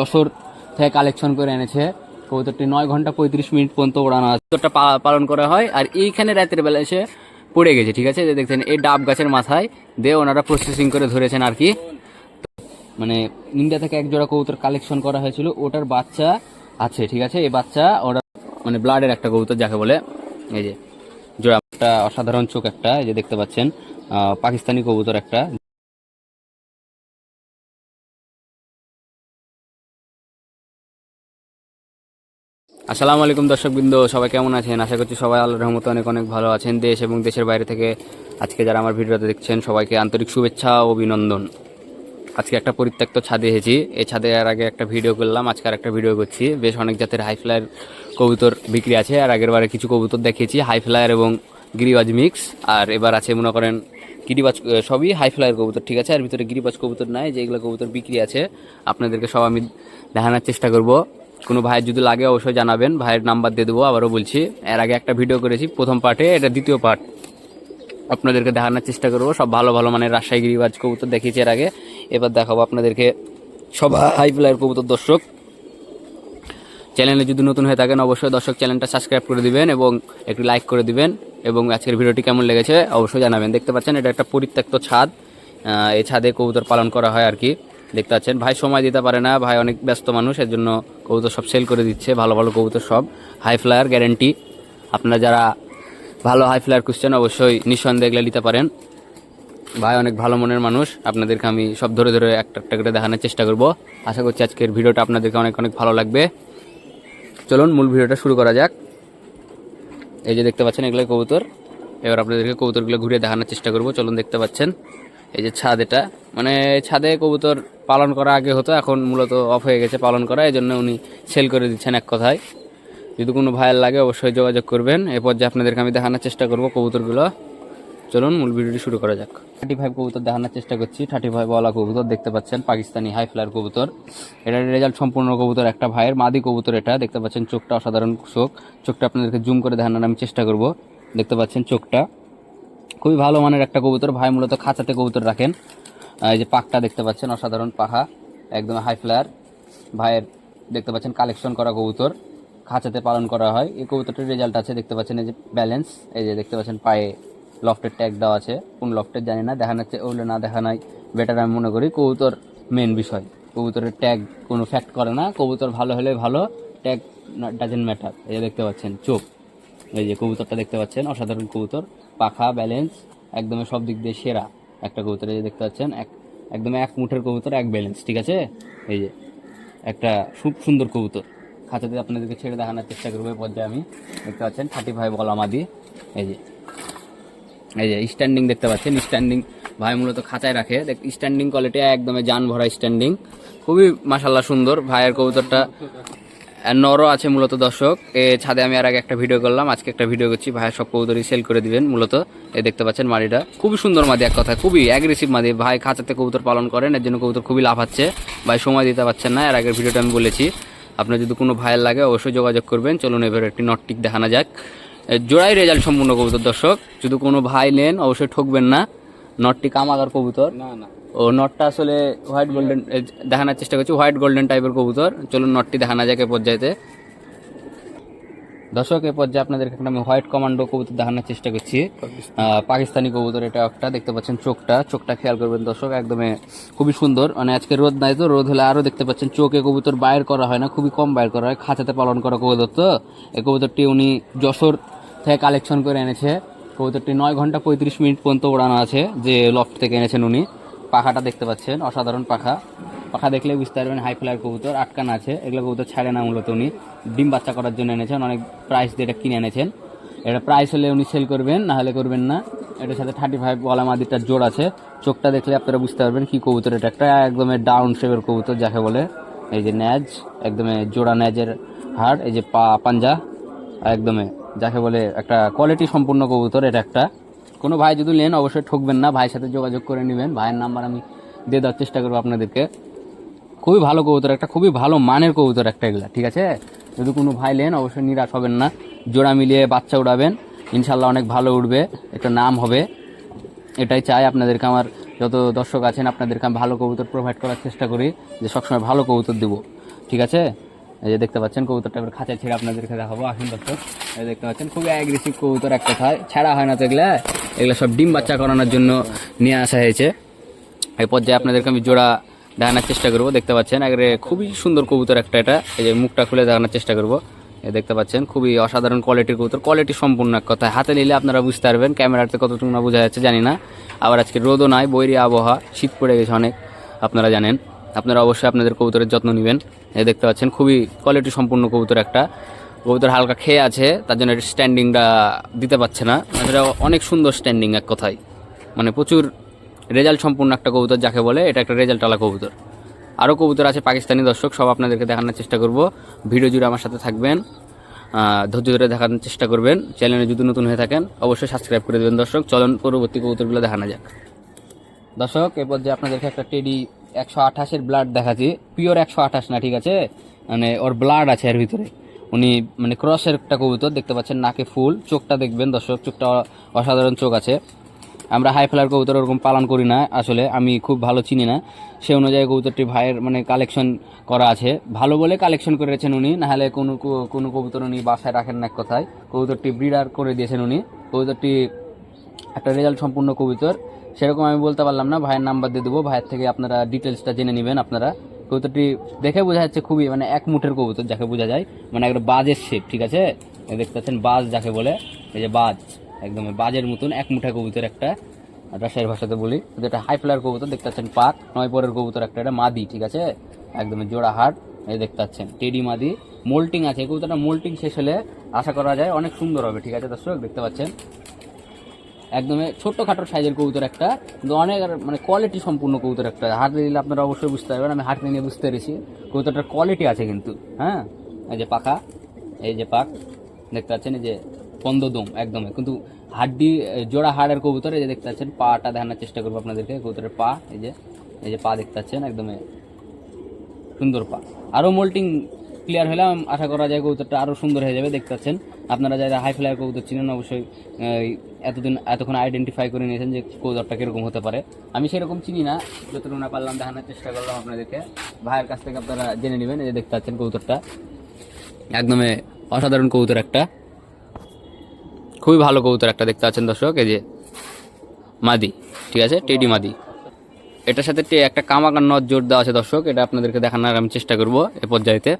যশোর থেকে কালেকশন করে এনেছে। কবুতরটি নয় ঘণ্টা পঁয়ত্রিশ মিনিট পর্যন্ত ওড়ানো আছে। কবুতরটা পালন করা হয় আর এইখানে রাতের বেলা এসে পড়ে গেছে, ঠিক আছে? যে দেখছেন, এই ডাব গাছের মাথায় দিয়ে ওনারা প্রসেসিং করে ধরেছেন আর কি। মানে ইন্ডিয়া থেকে এক জোড়া কবুতর কালেকশন করা হয়েছিল, ওটার বাচ্চা আছে, ঠিক আছে? এই বাচ্চা ওরা মানে ব্লাডের একটা কবুতর যাকে বলে, এই যে জোড়া একটা অসাধারণ চোখ একটা, এই যে দেখতে পাচ্ছেন পাকিস্তানি কবুতর একটা। আসসালামু আলাইকুম দর্শকবৃন্দ, সবাই কেমন আছেন? আশা করছি সবাই আল্লাহর রহমতে অনেক অনেক ভালো আছেন দেশ এবং দেশের বাইরে থেকে আজকে যারা আমার ভিডিওতে দেখছেন, সবাইকে আন্তরিক শুভেচ্ছা ও অভিনন্দন। আজকে একটা পরিত্যক্ত ছাদে এসেছি। এই ছাদে এর আগে একটা ভিডিও করলাম, আজকে আর একটা ভিডিও করছি। বেশ অনেক জাতের হাই ফ্লায়ার কবুতর বিক্রি আছে, আর আগের বারে কিছু কবুতর দেখিয়েছি হাই ফ্লায়ার এবং গিরিবাজ মিক্স আর এবার আছে মনে করেন গিরিবাজ সবই হাই ফ্লায়ার কবুতর, ঠিক আছে? আর ভিতরে গিরিবাজ কবুতর নাই, যেগুলো কবুতর বিক্রি আছে। আপনাদেরকে সব আমি দেখানোর চেষ্টা করব। কোনো ভাইয়ের যদি লাগে অবশ্যই জানাবেন, ভাইয়ের নাম্বার দিয়ে দেবো, আবারও বলছি। এর আগে একটা ভিডিও করেছি, প্রথম পার্টে, এটা দ্বিতীয় পার্ট। আপনাদেরকে দেখানোর চেষ্টা করব, সব ভালো ভালো মানে রাজশাহী গিরিবাজ কবুতর দেখিয়েছি এর আগে। এবার দেখাবো আপনাদেরকে সব হাই ফ্লায়ার কবুতর দর্শক। চ্যানেলে যদি নতুন হয়ে থাকেন, অবশ্যই দর্শক চ্যানেলটা সাবস্ক্রাইব করে দিবেন এবং একটু লাইক করে দিবেন। এবং আজকের ভিডিওটি কেমন লেগেছে, অবশ্যই জানাবেন। দেখতে পাচ্ছেন, এটা একটা পরিত্যক্ত ছাদ। এই ছাদে কবুতর পালন করা হয় আর কি। দেখতে পাচ্ছেন। ভাই সময় দিতে পারে না। ভাই অনেক ব্যস্ত মানুষ এর জন্য কবুতর সব সেল করে দিচ্ছে। ভালো ভালো কবুতর সব। হাই ফ্লায়ার গ্যারেন্টি আপনারা যারা ভালো হাই ফ্লায়ার খুঁজছেন, অবশ্যই নিঃসন্দেহে এগুলো নিতে পারেন। ভাই অনেক ভালো মনের মানুষ। আপনাদেরকে আমি সব ধরে ধরে একটা একটা করে দেখানোর চেষ্টা করব। আশা করছি আজকের ভিডিওটা আপনাদেরকে অনেক অনেক ভালো লাগবে। চলুন, মূল ভিডিওটা শুরু করা যাক। এই যে দেখতে পাচ্ছেন এগুলো কবুতর। এবার আপনাদেরকে কবুতরগুলো ঘুরিয়ে দেখানোর চেষ্টা করব। চলুন দেখতে পাচ্ছেন। এই যে ছাদ এটা। মানে ছাদে কবুতর পালন করা আগে হতো, এখন মূলত অফ হয়ে গেছে পালন করা এই জন্য উনি সেল করে দিচ্ছেন এক কথায়। যদি কোনো ভাইয়ের লাগে অবশ্যই যোগাযোগ করবেন। এরপর যে আপনাদেরকে আমি দেখানোর চেষ্টা করব কবুতরগুলো। চলুন, মূল ভিডিওটি শুরু করা যাক। থার্টি ফাইভ কবুতর দেখানোর চেষ্টা করছি। থার্টি ফাইভ ওয়ালা কবুতর দেখতে পাচ্ছেন, পাকিস্তানি হাই ফ্লায়ার কবুতর। এটার রেজাল্ট সম্পূর্ণ কবুতর একটা ভাইয়ের মাদি কবুতর এটা। দেখতে পাচ্ছেন চোখটা অসাধারণ চোখ। চোখটা আপনাদেরকে জুম করে দেখানোর আমি চেষ্টা করব। দেখতে পাচ্ছেন চোখটা। খুবই ভালো মানের একটা কবুতর। ভাই মূলত খাঁচাতে কবুতর রাখেন। এই যে পাকটা দেখতে পাচ্ছেন, অসাধারণ পাখা, একদম হাই ফ্লায়ার ভাইয়ের দেখতে পাচ্ছেন কালেকশন করা কবুতর, খাঁচাতে পালন করা হয়। এই কবুতরটির রেজাল্ট আছে, দেখতে পাচ্ছেন এই যে ব্যালেন্স এই যে দেখতে পাচ্ছেন পায়ে লফটের ট্যাগ দেওয়া আছে। কোন লফটের জানি না দেখানো ওগুলো না দেখানাই বেটার আমি মনে করি, কবুতর মেন বিষয়। কবুতরের ট্যাগ কোনো ফ্যাক্ট করে না, কবুতর ভালো হলে ভালো ট্যাগ ডাজেন্ট ম্যাটার এই দেখতে পাচ্ছেন, চোখ। এই যে কবুতরটা দেখতে পাচ্ছেন, অসাধারণ কবুতর। পাখা ব্যালেন্স একদমই সব দিক দিয়ে সেরা একটা কবুতর যে দেখতে পাচ্ছেন। এক একদম এক মুঠের কবুতর, এক ব্যালেন্স ঠিক আছে? এই যে একটা খুব সুন্দর কবুতর। খাঁচাতে আপনাদেরকে ছেড়ে দেখানোর চেষ্টা করব পর্যায়ে আমি। দেখতে পাচ্ছেন থার্টি ফাইভ বলামাদি এই যে এই যে স্ট্যান্ডিং দেখতে পাচ্ছেন স্ট্যান্ডিং ভাই মূলত খাঁচায় রাখে। দেখ স্ট্যান্ডিং কোয়ালিটি একদমই যান ভরা স্ট্যান্ডিং খুবই মাসাল্লাহ সুন্দর ভাইয়ের কবুতরটা। নরও আছে মূলত দর্শক। এ ছাদে আমি আর আগে একটা ভিডিও করলাম, আজকে একটা ভিডিও করছি। ভাইয়ের সব কবুতরই সেল করে দিবেন মূলত। এ দেখতে পাচ্ছেন মাদিটা খুবই সুন্দর মাদি এক কথা খুবই অ্যাগ্রেসিভ মাদি। ভাই খাঁচাতে কবুতর পালন করেন, এর জন্য কবুতর খুবই লাভ হচ্ছে ভাই সময় দিতে পারছেন না, এর আগের ভিডিওটা আমি বলেছি। আপনার যদি কোনো ভাইয়ের লাগে অবশ্যই যোগাযোগ করবেন। চলুন এবার একটি নটটিক দেখানো যাক। জোড়াই রেজাল্ট সম্পূর্ণ কবুতর দর্শক। যদি কোনো ভাই নেন, অবশ্যই ঠকবেন না। নটটি কামাগার কবুতর। না না। ও নটটা আসলে হোয়াইট গোল্ডেন দেখানোর চেষ্টা করছি হোয়াইট গোল্ডেন টাইপের কবুতর। চলুন নটটি দেখানো যাক এ পর্যায়েতে। দর্শক এ পর্যায়ে আপনাদেরকে একটা আমি হোয়াইট কমান্ডো কবুতর দেখানোর চেষ্টা করছি। পাকিস্তানি। কবুতর এটা একটা দেখতে পাচ্ছেন চোখটা। চোখটা খেয়াল করবেন দর্শক একদমই খুবই সুন্দর। মানে আজকে রোদ নাই তো রোদ হলে আরও দেখতে পাচ্ছেন চোখে কবুতর বাইর করা হয় না খুবই কম বাইর করা হয়। খাঁচাতে পালন করা কবুতর তো। এই কবুতরটি উনি যশোর থেকে কালেকশন করে এনেছে। কবুতরটি নয় ঘণ্টা পঁয়ত্রিশ মিনিট পর্যন্ত ওড়ানো আছে যে লফট থেকে এনেছেন উনি। পাখাটা দেখতে পাচ্ছেন, অসাধারণ পাখা। পাখা দেখলে বুঝতে পারবেন হাই ফ্লায়ার কবুতর, আটকানা আছে। এগুলো কবুতর ছাড়ে না মূলত উনি। ডিম বাচ্চা করার জন্য এনেছেন, অনেক প্রাইস দিয়ে এটা কিনে এনেছেন। এটা প্রাইস হলে উনি সেল করবেন, না হলে করবেন না। এটার সাথে থার্টি ফাইভ বলা মাদিটার জোড় আছে। চোখটা দেখলে আপনারা বুঝতে পারবেন কি কবুতর এটা। একটা একদমই ডাউন শেপের কবুতর যাকে বলে। এই যে ন্যাজ, একদমই জোড়া ন্যাজের হাড়, এই যে পা পাঞ্জা একদমে যাকে বলে একটা কোয়ালিটি সম্পূর্ণ কবুতর এটা একটা। কোনো ভাই যদি নেন, অবশ্যই ঠকবেন না। ভাইয়ের সাথে যোগাযোগ করে নেবেন। ভাইয়ের নাম্বার আমি দিয়ে দেওয়ার চেষ্টা করব আপনাদেরকে। খুবই ভালো কবুতর একটা, খুবই ভালো মানের কবুতর একটা এগুলা, ঠিক আছে? যদি কোনো ভাই নেন, অবশ্যই নিরাশ হবেন না। জোড়া মিলিয়ে বাচ্চা উড়াবেন। ইনশাল্লাহ অনেক ভালো উঠবে একটা নাম হবে। এটাই চাই আপনাদেরকে। আমার যত দর্শক আছেন, আপনাদেরকে আমি ভালো কবুতর প্রোভাইড করার চেষ্টা করি যে সবসময় ভালো কবুতর দেবো। ঠিক আছে? এই যে দেখতে পাচ্ছেন, কবুতরটা এবার খাঁচায় ছেড়ে আপনাদেরকে দেখাবো। আসুন দর্শক, এই দেখতে পাচ্ছেন, খুবই অ্যাগ্রেসিভ কবুতর এক কথায় ছাড়া হয় না তো এগুলা, এগুলো সব ডিম বাচ্চা করানোর জন্য নিয়ে আসা হয়েছে। এই পর্যায়ে আপনাদেরকে আমি জোড়া দেখানোর চেষ্টা করব। দেখতে পাচ্ছেন, একবারে খুবই সুন্দর কবুতর একটা এটা। এই যে মুখটা খুলে দেখানোর চেষ্টা করব। দেখতে পাচ্ছেন, খুবই অসাধারণ কোয়ালিটির কবুতর। কোয়ালিটি সম্পূর্ণ এক কথায়। হাতে নিলে আপনারা বুঝতে পারবেন, ক্যামেরাতে কতটুকু না বোঝা যাচ্ছে, জানি না। আবার আজকে রোদও নাই, বৈরী আবহাওয়া, শীত পড়ে গেছে অনেক, আপনারা জানেন। আপনারা অবশ্যই আপনাদের কবুতরের যত্ন নেবেন। এই দেখতে পাচ্ছেন, খুবই কোয়ালিটি সম্পূর্ণ কবুতর একটা। কবুতর হালকা খেয়ে আছে, তার জন্য স্ট্যান্ডিংটা দিতে পারছে না। এটা অনেক সুন্দর স্ট্যান্ডিং এক কথায়। মানে প্রচুর রেজাল্ট সম্পূর্ণ একটা কবুতর যাকে বলে, এটা একটা রেজাল্ট আলা কবুতর। আরও কবুতর আছে পাকিস্তানি দর্শক, সব আপনাদেরকে দেখানোর চেষ্টা করব। ভিডিও জুড়ে আমার সাথে থাকবেন ধৈর্য ধরে দেখানোর চেষ্টা করবেন। চ্যানেলে যদি নতুন হয়ে থাকেন, অবশ্যই সাবস্ক্রাইব করে দেবেন দর্শক। চলন পরবর্তী কবুতরগুলো দেখানো যাক। দর্শক এরপর যে আপনাদেরকে একটা টেডি একশো আঠাশের ব্লাড দেখাচ্ছি। পিওর একশো আঠাশ না, ঠিক আছে? মানে ওর ব্লাড আছে এর ভিতরে। উনি মানে ক্রসের একটা কবুতর, দেখতে পাচ্ছেন নাকে ফুল। চোখটা দেখবেন দর্শক, চোখটা অসাধারণ চোখ আছে। আমরা হাই ফ্লার কবুতর ওরকম পালন করি না, আসলে আমি খুব ভালো চিনি না। সে অনুযায়ী কবুতরটি ভাইয়ের মানে কালেকশন করা আছে। ভালো বলে কালেকশন করেছেন উনি নাহলে কোনো কোনো কবুতর উনি বাসায় রাখেন না কথায়। কবুতরটি ব্রিডার করে দিয়েছেন উনি। কবুতরটি একটা রেজাল্ট সম্পূর্ণ কবুতর। সেরকম আমি বলতে পারলাম না, ভাইয়ের নাম্বার দিয়ে দেবো, ভাইয়ের থেকে আপনারা ডিটেলসটা জেনে নেবেন আপনারা। কবুতরটি দেখে বোঝা যাচ্ছে খুবই মানে এক মুঠের কবুতর যাকে বোঝা যায় মানে একটা বাজের শেপ ঠিক আছে? দেখতে পাচ্ছেন, বাজ যাকে বলে, এই যে বাজ, একদম বাজের মতন এক মুঠা কবুতর একটা, রাজশাহীর ভাষাতে বলি। যেটা হাই ফ্লার কবুতর, দেখতে পাচ্ছেন পাক, নয় পরের কবুতর একটা, এটা মাদি, ঠিক আছে? একদম জোড়া হাট এই দেখতে পাচ্ছেন, টেডি মাদি মোল্টিং আছে, কবুতরটা মোল্টিং শেষ হলে আশা করা যায় অনেক সুন্দর হবে, ঠিক আছে দর্শক? দেখতে পাচ্ছেন? একদমই ছোট্টখাটো সাইজের কবুতর একটা, কিন্তু অনেক মানে কোয়ালিটি সম্পূর্ণ কবুতর একটা। হাতে দিলে আপনারা অবশ্যই বুঝতে পারবেন, আমি হাতে নিয়ে বুঝতে পেরেছি। কবুতরটার কোয়ালিটি আছে কিন্তু হ্যাঁ? এই যে পাখা, এই যে পাক দেখতে পাচ্ছেন এই যে পন্দ দম একদমই কিন্তু হাড্ডি, জোড়া হাড়ের কবুতর, এই যে দেখতে পাচ্ছেন, পাটা দেখানোর চেষ্টা করব আপনাদেরকে, কবুতরের পা, এই যে এই যে পা দেখতে পাচ্ছেন একদমই সুন্দর পা। আরও মোল্টিং ক্লিয়ার হলে আশা করা যায় কবুতরটা আরও সুন্দর হয়ে যাবে, দেখতে পাচ্ছেন। আপনারা যারা হাই ফ্লাইয়ার কবুতর চিনেন, অবশ্যই এতদিন, এতক্ষণ আইডেন্টিফাই করে নিয়েছেন যে কবুতরটা কীরকম হতে পারে। আমি সেরকম চিনি না, যতটুকু না পারলাম, দেখানোর চেষ্টা করলাম আপনাদেরকে। ভাইয়ের কাছ থেকে আপনারা জেনে নেবেন, এই যে দেখতে পাচ্ছেন কবুতরটা। একদমই অসাধারণ কবুতর একটা। খুবই ভালো কবুতর একটা দেখতে পাচ্ছেন দর্শক, এই যে মাদি, ঠিক আছে? টেডি মাদি। এটার সাথে একটা কামাকার নট জোর দেওয়া আছে দর্শক, এটা আপনাদেরকে দেখানোর আমি চেষ্টা করব এ পর্যায়েতে।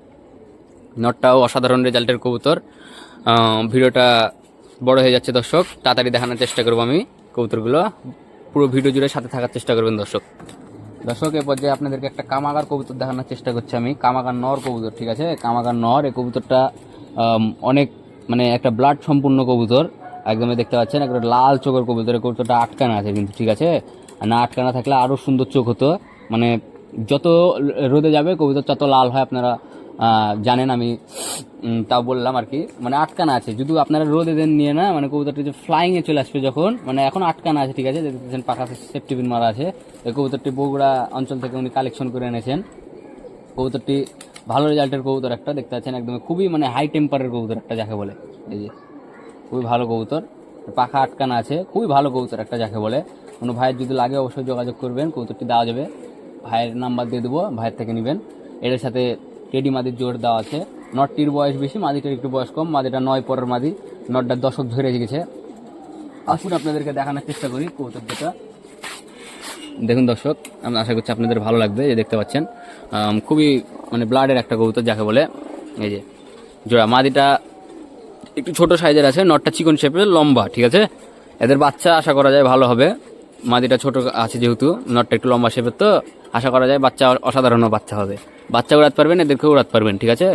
নটটাও অসাধারণ রেজাল্টের কবুতর। ভিডিওটা বড় হয়ে যাচ্ছে দর্শক, তাড়াতাড়ি দেখানোর চেষ্টা করব আমি কবুতরগুলো। পুরো ভিডিও জুড়ে সাথে থাকার চেষ্টা করবেন দর্শক। দর্শক, এ পর্যায়ে আপনাদেরকে একটা কামাগার কবুতর দেখানোর চেষ্টা করছি আমি। কামাগার নর কবুতর, ঠিক আছে? কামাগার নর এই কবুতরটা অনেক মানে একটা ব্লাড সম্পূর্ণ কবুতর। একদমই দেখতে পাচ্ছেন, একটা লাল চোখের কবুতর এই কবুতরটা আটকানা আছে কিন্তু, ঠিক আছে? না আটকানা থাকলে আরও সুন্দর চোখ হতো। মানে যত রোদে যাবে কবুতর তত লাল হয়, আপনারা জানেন আমি তাও বললাম আর কি মানে আটকানা আছে। যদি আপনারা রোদে দেন নিয়ে না মানে কবুতরটি যে ফ্লাইংয়ে চলে আসবে যখন মানে এখন আটকানা আছে, ঠিক আছে? দেখতেছেন পাখা সেফটি পিন মারা আছে। এই কবুতরটি বগুড়া অঞ্চল থেকে উনি কালেকশন করে এনেছেন। কবুতরটি ভালো রেজাল্টের কবুতর একটা, দেখতে পাচ্ছেন একদম খুবই মানে হাই টেম্পারের কবুতর একটা যাকে বলে। এই যে, খুবই ভালো কবুতর। পাখা আটকানা আছে, খুবই ভালো কবুতর একটা যাকে বলে। কোনো ভাইয়ের যদি লাগে অবশ্যই যোগাযোগ করবেন, কবুতরটি দেওয়া যাবে। ভাইয়ের নাম্বার দিয়ে দেবো, ভাইয়ের থেকে নেবেন। এটার সাথে টেডি মাদির জোর দেওয়া আছে। নটটির বয়স বেশি, মাদিটার একটু বয়স কম, মাদিটা নয় পরের মাদি নটটার দশক ধরে গেছে আসুন আপনাদেরকে দেখানোর চেষ্টা করি কবুতর দুটা। দেখুন দর্শক, আমি আশা করছি আপনাদের ভালো লাগবে যে দেখতে পাচ্ছেন। খুবই মানে ব্লাডের একটা কবুতর যাকে বলে। এই যে, জোড়া, মাদিটা একটু ছোট সাইজের আছে, নটটা চিকন শেপের লম্বা, ঠিক আছে? এদের বাচ্চা আশা করা যায় ভালো হবে। মাদিটা ছোট আছে যেহেতু, নটটা একটু লম্বা শেপের তো, আশা করা যায় বাচ্চা অসাধারণ বাচ্চা হবে। বাচ্চা উড়াতে পারবেন এদেরকে উড়াতে পারবেন, ঠিক আছে?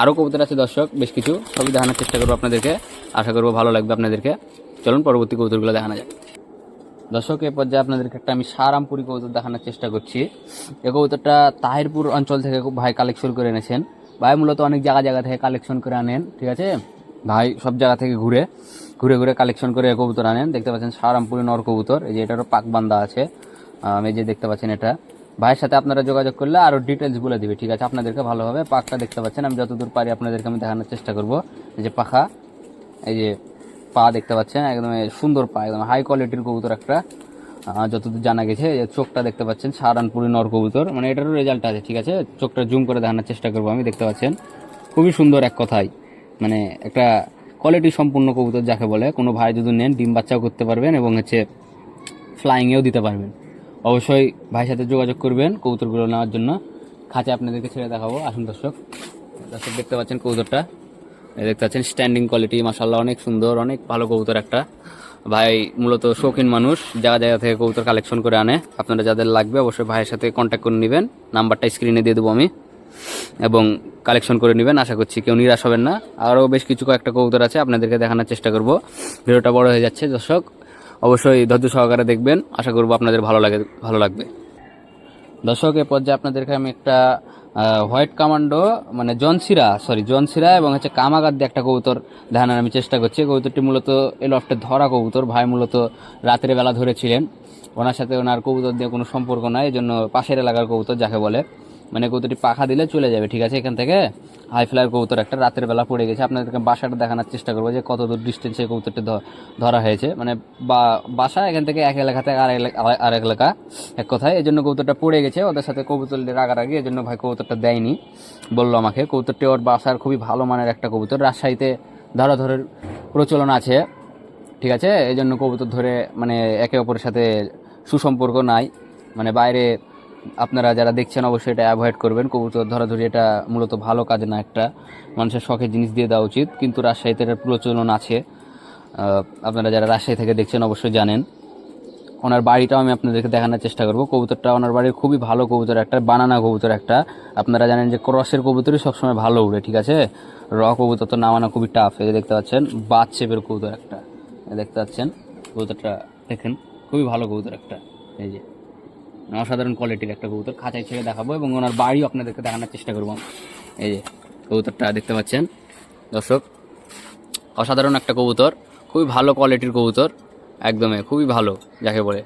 আরও কবুতর আছে দর্শক, বেশ কিছু, সবই দেখানোর চেষ্টা করব আপনাদেরকে। আশা করব ভালো লাগবে আপনাদেরকে। চলুন পরবর্তী কবুতরগুলো দেখানো যায় দর্শক, এ পর্যায়ে আপনাদেরকে একটা আমি সারামপুরি কবুতর দেখানোর চেষ্টা করছি। এই কবুতরটা তাহিরপুর অঞ্চল থেকে খুব ভাই কালেকশন করে এনেছেন। ভাই, মূলত অনেক জায়গা জায়গা থেকে কালেকশন করে আনেন, ঠিক আছে? ভাই, সব জায়গা থেকে ঘুরে। ঘুরে ঘুরে কালেকশন করে কবুতর আনেন। দেখতে পাচ্ছেন সারামপুরি নর কবুতর এই যে এটারও পাক বান্ধা আছে। আম, যে দেখতে পাচ্ছেন এটা। ভাইয়ের সাথে আপনারা যোগাযোগ করলে আরও ডিটেলস বলে দিবে ঠিক আছে? আপনাদেরকে ভালোভাবে পাকটা দেখতে পাচ্ছেন আমি যতদূর পারি আপনাদেরকে আমি দেখানোর চেষ্টা করব। এই যে পাখা এই যে পা দেখতে পাচ্ছেন একদম সুন্দর পা একদম হাই কোয়ালিটির কবুতর একটা। যতদূর জানা গেছে চোখটা দেখতে পাচ্ছেন সারানপুরি নর কবুতর। মানে এটারও রেজাল্ট আছে ঠিক আছে? চোখটা জুম করে দেখানোর চেষ্টা করব আমি দেখতে পাচ্ছেন। খুবই সুন্দর এক কথায়। মানে একটা কোয়ালিটি সম্পূর্ণ কবুতর যাকে বলে, কোনো ভাই যদি নেন, ডিম বাচ্চাও করতে পারবেন এবং হচ্ছে ফ্লাইংয়েও দিতে পারবেন। অবশ্যই ভাইয়ের সাথে যোগাযোগ করবেন কবুতরগুলো নেওয়ার জন্য। খাঁচে আপনাদেরকে ছেড়ে দেখাবো। আসুন দর্শক দর্শক দেখতে পাচ্ছেন কবুতরটা। দেখতে পাচ্ছেন স্ট্যান্ডিং কোয়ালিটি মাসাল্লাহ অনেক সুন্দর, অনেক ভালো কবুতর একটা। ভাই মূলত শৌখিন মানুষ জায়গা জায়গা থেকে কবুতর কালেকশন করে আনে। আপনারা যাদের লাগবে, অবশ্যই ভাইয়ের সাথে কন্ট্যাক্ট করে নেবেন। নাম্বারটা স্ক্রিনে দিয়ে দেবো আমি। এবং কালেকশন করে নেবেন, আশা করছি কেউ নিরাশ হবেন না। আরও বেশ কিছু কয়েকটা কবুতর আছে, আপনাদেরকে দেখানোর চেষ্টা করব। ভিডিওটা বড় হয়ে যাচ্ছে, দর্শক। অবশ্যই ধৈর্য সহকারে দেখবেন, আশা করব আপনাদের ভালো লাগে, ভালো লাগবে। দর্শক, এ পর্যায়ে আপনাদেরকে আমি একটা হোয়াইট কামান্ডো মানে জনসিরা সরি জনসিরা এবং হচ্ছে কামাগার দিয়ে একটা কবুতর দেখানোর আমি চেষ্টা করছি। কবুতরটি মূলত এ লফটে ধরা কবুতর, ভাই মূলত রাতের বেলা ধরেছিলেন। ওনার সাথে ওনার কবুতর দিয়ে কোনো সম্পর্ক নাই এই জন্য পাশের এলাকার কবুতর যাকে বলে। মানে কবুতরটি পাখা দিলে চলে যাবে, ঠিক আছে? এখান থেকে হাই ফ্লাইয়ের কবুতর একটা রাতের বেলা পড়ে গেছে। আপনাদেরকে বাসাটা দেখানোর চেষ্টা করব যে কত দূর ডিস্টেন্সে কবুতরটি ধরা হয়েছে। মানে বা- বাসা এখান থেকে এক এলাকা থেকে আর এলাকা- আর এক এলাকা এক কথায়। এই জন্য কবুতরটা পড়ে গেছে। ওদের সাথে কবুতর রাগারাগি এই জন্য ভাই কবুতরটা দেয়নি। বলল আমাকে কবুতরটি ওর বাসার খুবই ভালো মানের একটা কবুতর। রাজশাহীতে ধরা ধরাধরের প্রচলন আছে, ঠিক আছে? এই জন্য কবুতর ধরে মানে একে অপরের সাথে সুসম্পর্ক নাই। মানে বাইরে আপনারা যারা দেখছেন, অবশ্যই এটা অ্যাভয়েড করবেন। কবুতর ধরাধরি এটা মূলত ভালো কাজ না একটা। মানুষের শখের জিনিস দিয়ে দেওয়া উচিত। কিন্তু রাজশাহীতে এটার প্রচলন আছে। আপনারা যারা রাজশাহী থেকে দেখছেন, অবশ্যই জানেন। ওনার বাড়িটাও আমি আপনাদেরকে দেখানোর চেষ্টা করব। কবুতরটা ওনার বাড়ির খুবই ভালো কবুতর একটা, বানানা কবুতর একটা। আপনারা জানেন যে ক্রসের কবুতরই সবসময় ভালো উড়ে, ঠিক আছে? র কবুতর তো নামানো খুবই টাফ এই দেখতে পাচ্ছেন, বাদ শেপের কবুতর একটা। দেখতে পাচ্ছেন, কবুতরটা দেখেন, খুবই ভালো কবুতর একটা। এই যে। অসাধারণ কোয়ালিটির একটা কবুতর। খাঁচায় ছেড়ে দেখাবো এবং ওনার বাড়িও আপনাদেরকে দেখানোর চেষ্টা করব। এই যে কবুতরটা দেখতে পাচ্ছেন। দর্শক, অসাধারণ একটা কবুতর। খুবই ভালো কোয়ালিটির কবুতর। একদমই, খুবই ভালো, যাকে বলে।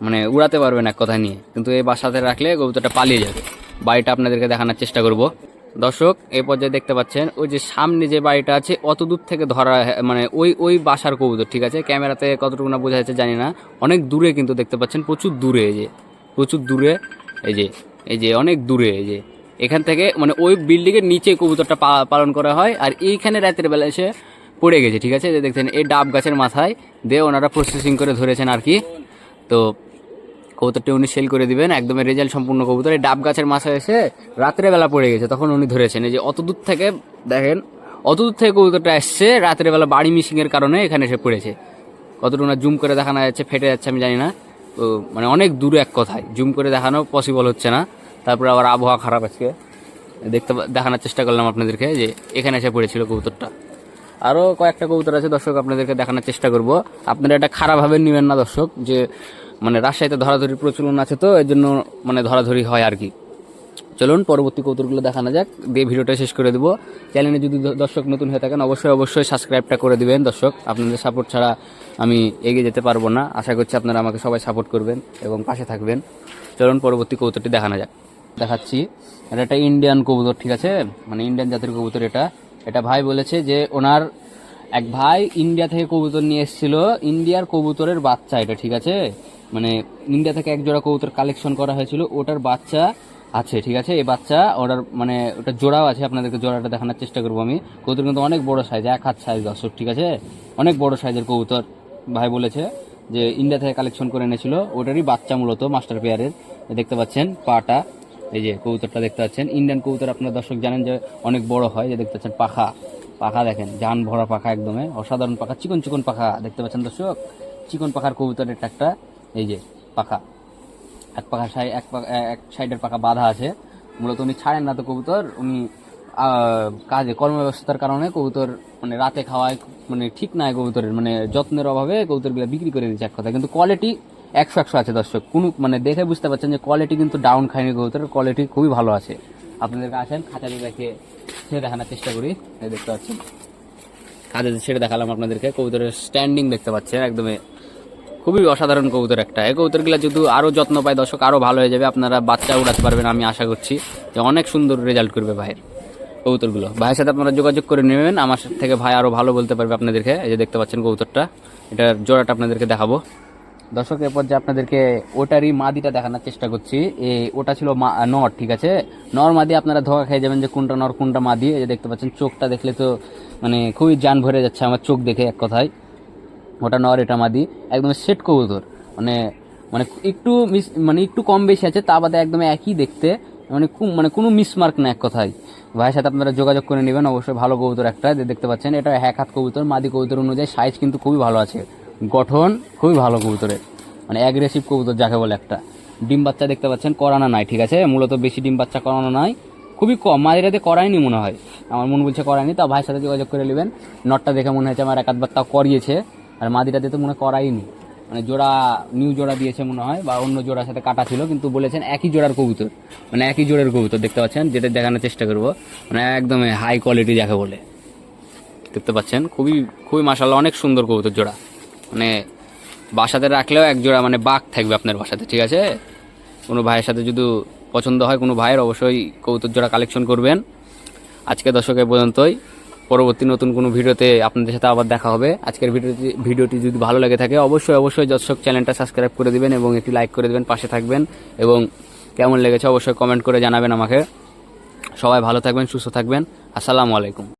মানে উড়াতে পারবেন এক কথা নিয়ে। কিন্তু এই বাসাতে রাখলে কবুতরটা পালিয়ে যাবে। বাড়িটা আপনাদেরকে দেখানোর চেষ্টা করব। দর্শক, এই পর্যায়ে দেখতে পাচ্ছেন, ওই যে সামনে যে বাড়িটা আছে, অত দূর থেকে ধরা মানে ওই ওই বাসার কবুতর, ঠিক আছে? ক্যামেরাতে কতটুকু না বোঝা যাচ্ছে, জানি না। অনেক দূরে কিন্তু দেখতে পাচ্ছেন, প্রচুর দূরে যে। প্রচুর দূরে, এই যে এই যে অনেক দূরে, এই যে, এখান থেকে মানে ওই বিল্ডিংয়ের নিচে কবুতরটা পালন করা হয় আর এইখানে রাতের বেলা এসে পড়ে গেছে, ঠিক আছে? যে দেখছেন, এই ডাব গাছের মাথায় দিয়ে ওনারা প্রসেসিং করে ধরেছেন আর কি। তো কবুতরটি উনি সেল করে দিবেন, একদমই রেজাল্ট সম্পূর্ণ কবুতর। এই ডাব গাছের মাথায় এসে রাত্রে বেলা পড়ে গেছে, তখন উনি ধরেছেন। এই যে অত দূর থেকে দেখেন, অত দূর থেকে কবুতরটা এসছে, রাতের বেলা বাড়ি মিসিংয়ের কারণে এখানে এসে পড়েছে। কতটুকু জুম করে দেখানো যাচ্ছে, ফেটে যাচ্ছে আমি জানি না। মানে অনেক দূরে এক কথায়। জুম করে দেখানো পসিবল হচ্ছে না। তারপরে আবার আবহাওয়া খারাপ আজকে। দেখতে দেখানোর চেষ্টা করলাম আপনাদেরকে যে এখানে এসে পড়েছিল কবুতরটা। আরও কয়েকটা কবুতর আছে দর্শক, আপনাদেরকে দেখানোর চেষ্টা করব। আপনারা এটা খারাপভাবে নেবেন না দর্শক, যে মানে রাজশাহীতে ধরাধরির প্রচলন আছে তো, এর জন্য মানে ধরাধরি হয় আর কি। চলুন, পরবর্তী কৌতুকগুলো দেখানো যাক। দিয়ে ভিডিওটা শেষ করে দেবো। চ্যানেলে যদি দর্শক নতুন হয়ে থাকেন, অবশ্যই অবশ্যই সাবস্ক্রাইবটা করে দিবেন। দর্শক, আপনাদের সাপোর্ট ছাড়া আমি এগিয়ে যেতে পারব না। আশা করছি আপনারা আমাকে সবাই সাপোর্ট করবেন এবং পাশে থাকবেন। চলুন, পরবর্তী কবুতরটি দেখানো যাক। দেখাচ্ছি, এটা একটা ইন্ডিয়ান কবুতর, ঠিক আছে? মানে ইন্ডিয়ান জাতের কবুতর এটা। এটা ভাই বলেছে যে ওনার এক ভাই ইন্ডিয়া থেকে কবুতর নিয়ে এসেছিল। ইন্ডিয়ার কবুতরের বাচ্চা এটা, ঠিক আছে? মানে ইন্ডিয়া থেকে এক জোড়া কবুতর কালেকশন করা হয়েছিল। ওটার বাচ্চা আছে, ঠিক আছে? এই বাচ্চা ওটার মানে ওটা জোড়াও আছে, আপনাদেরকে জোড়াটা দেখানোর চেষ্টা করব আমি। কবুতর কিন্তু অনেক বড় সাইজ এক হাত সাইজ দর্শক, ঠিক আছে? অনেক বড় সাইজের কবুতর, ভাই বলেছে যে ইন্ডিয়া থেকে কালেকশন করে এনেছিল। ওটারই বাচ্চা মূলত মাস্টার পেয়ারের দেখতে পাচ্ছেন, পাটা, এই যে কবুতরটা দেখতে পাচ্ছেন। ইন্ডিয়ান কবুতর আপনার দর্শক জানেন যে অনেক বড় হয় যে দেখতে পাচ্ছেন পাখা। পাখা দেখেন, জান ভরা পাখা একদমে, অসাধারণ পাখা, চিকন চিকন পাখা, দেখতে পাচ্ছেন দর্শক? চিকন পাখার কবুতরের একটা, এই যে পাখা। এক পাখা সাই এক এক সাইডের পাখা বাঁধা আছে। মূলত উনি ছাড়েন না তো কবুতর, উনি কাজে কর্মব্যস্ততার কারণে কবুতর মানে রাতে খাওয়ায় মানে ঠিক নাই কবুতরের মানে যত্নের অভাবে কবুতরগুলো বিক্রি করে দিচ্ছে এক কথা কিন্তু কোয়ালিটি একশো একশো আছে দর্শক। কোনো মানে দেখে বুঝতে পারছেন যে কোয়ালিটি কিন্তু ডাউন খায়নি কবুতরের কোয়ালিটি খুবই ভালো আছে। আপনাদেরকে আসেন খাঁচাতে দেখে, ছেড়ে দেখানোর চেষ্টা করি। দেখতে পাচ্ছেন। খাঁচাতে ছেড়ে দেখালাম আপনাদেরকে। কবুতরের স্ট্যান্ডিং দেখতে পাচ্ছেন, একদমই খুবই অসাধারণ কবুতর একটা। এই কবুতরগুলো যদি আরও যত্ন পায়, দর্শক আরও ভালো হয়ে যাবে, আপনারা বাচ্চা উড়াতে পারবেন আমি আশা করছি যে অনেক সুন্দর রেজাল্ট করবে ভাইয়ের কবুতরগুলো। ভাইয়ের সাথে আপনারা যোগাযোগ করে নেবেন, আমার থেকে ভাই আরও ভালো বলতে পারবে আপনাদেরকে। এই যে দেখতে পাচ্ছেন কবুতরটা, এটার জোড়াটা আপনাদেরকে দেখাবো। দর্শক, এরপর যে আপনাদেরকে ওটারই মাদিটা দেখানোর চেষ্টা করছি। এ ওটা ছিল নর, ঠিক আছে? নর মাদি আপনারা ধোকা খেয়ে যাবেন যে কোনটা নর, কোনটা মাদি। এই যে দেখতে পাচ্ছেন, চোখটা দেখলে তো মানে খুবই জান ভরে যাচ্ছে আমার চোখ দেখে এক কথায়। ওটা নর এটা মাদি, একদম সেট কবুতর। মানে মানে একটু মিস মানে একটু কম বেশি আছে, তা বাদে একদম একই দেখতে। মানে মানে কোনো মিসমার্ক না এক কথায়। ভাইয়ের সাথে আপনারা যোগাযোগ করে নেবেন, অবশ্যই ভালো কবুতর একটা দেখতে পাচ্ছেন। এটা এক হাত কবুতর, মাদি কবুতর অনুযায়ী সাইজ কিন্তু খুবই ভালো আছে। গঠন খুবই ভালো কবুতরের। মানে অ্যাগ্রেসিভ কবুতর যাকে বলে একটা। ডিম বাচ্চা দেখতে পাচ্ছেন, করানো নাই, ঠিক আছে? মূলত বেশি ডিম বাচ্চা করানো নাই। খুবই কম মাঝেরাতে করায়নি মনে হয়। আমার মন বলছে করায়নি, তা ভাইয়ের সাথে যোগাযোগ করে নেবেন। নটটা দেখে মনে হচ্ছে আমার এক আধবার তাও করিয়েছে। আর মাদিটাতে তো মনে করাইনি। মানে জোড়া নিউ জোড়া দিয়েছে মনে হয়, বা অন্য জোড়ার সাথে কাটা ছিল, কিন্তু বলেছেন একই জোড়ার কবুতর। মানে একই জোড়ার কবুতর, দেখতে পাচ্ছেন? যেটা দেখানোর চেষ্টা করব। মানে একদম হাই কোয়ালিটি যাকে বলে। দেখতে পাচ্ছেন? খুবই খুবই মাসাল্লাহ অনেক সুন্দর কবুতর জোড়া। মানে বাসাতে রাখলেও এক জোড়া মানে বাঘ থাকবে আপনার বাসাতে, ঠিক আছে? কোনো ভাইয়ের সাথে যদি পছন্দ হয়, কোনো ভাইয়ের অবশ্যই কবুতর জোড়া কালেকশন করবেন। আজকে দর্শকের পর্যন্তই। পরবর্তী নতুন কোনো ভিডিওতে আপনাদের সাথে আবার দেখা হবে। আজকের ভিডিওটি ভিডিওটি যদি ভালো লাগে থাকে, অবশ্যই অবশ্যই দর্শক চ্যানেলটা সাবস্ক্রাইব করে দেবেন এবং একটি লাইক করে দেবেন, পাশে থাকবেন এবং কেমন লেগেছে অবশ্যই কমেন্ট করে জানাবেন আমাকে। সবাই ভালো থাকবেন, সুস্থ থাকবেন। আসসালামু আলাইকুম।